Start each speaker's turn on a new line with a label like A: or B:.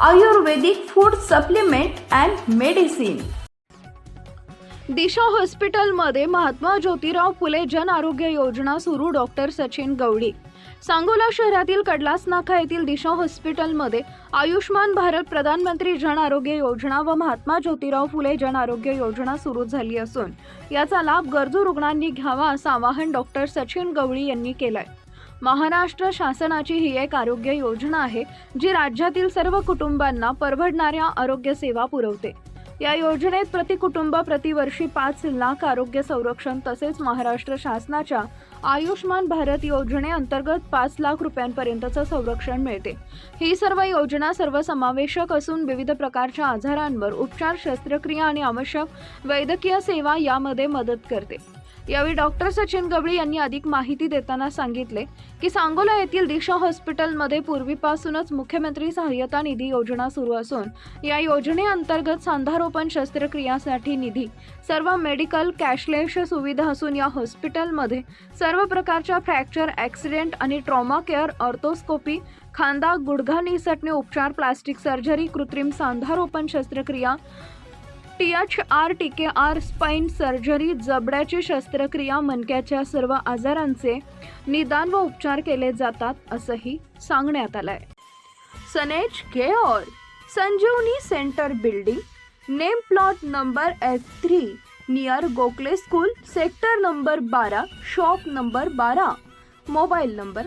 A: Ayurvedic food supplement and medicine
B: Disha हॉस्पिटलमध्ये महात्मा ज्योतिराव फुले जन आरोग्य योजना सुरू doctor Sachin गवळी. सांगोला शहरातील कडलास नाका येथील दिशा हॉस्पिटलमध्ये आयुष्मान भारत प्रधानमंत्री जन आरोग्य योजना व महात्मा ज्योतिराव फुले जन आरोग्य योजना सुरू झाली असून याचा लाभ गरजू रुग्णांनी घ्यावा असं आवाहन डॉक्टर सचिन गवळी यांनी केलंय. महाराष्ट्र शासनाची ही एक आरोग्य योजना आहे जी राज्यातील सर्व कुटुंबांना परवडणाऱ्या आरोग्य सेवा पुरवते. या योजनेत प्रति कुटुंब प्रतिवर्षी पाच लाख आरोग्य संरक्षण तसेच महाराष्ट्र शासनाच्या आयुष्मान भारत योजनेअंतर्गत पाच लाख रुपयांपर्यंतचं संरक्षण मिळते. ही सर्व योजना सर्वसमावेशक असून विविध प्रकारच्या आजारांवर उपचार शस्त्रक्रिया आणि आवश्यक वैद्यकीय सेवा यामध्ये मदत करते. यावेळी डॉक्टर सचिन गवळी यांनी अधिक माहिती देताना सांगितले की सांगोला येथील दिशा हॉस्पिटलमध्ये पूर्वीपासूनच मुख्यमंत्री सहाय्यता निधी योजना सुरू असून या योजनेअंतर्गत सांधारोपण शस्त्रक्रियासाठी निधी सर्व मेडिकल कॅशलेस सुविधा असून या हॉस्पिटलमध्ये सर्व प्रकारच्या फ्रॅक्चर ॲक्सिडेंट आणि ट्रॉमा केअर ऑर्थोस्कोपी खांदा गुडघा निसटणे उपचार प्लास्टिक सर्जरी कृत्रिम सांधारोपण शस्त्रक्रिया T H R T K R spine surgery जबड्याची शस्त्रक्रिया मनक्याच्या सर्व आजारांचे निदान व उपचार केले जातात असंही सांगण्यात आलंय. सनेज care Sanjeevani centre building name plot number F three near Gokhale school sector number बारा शॉप नंबर बारा मोबाईल नंबर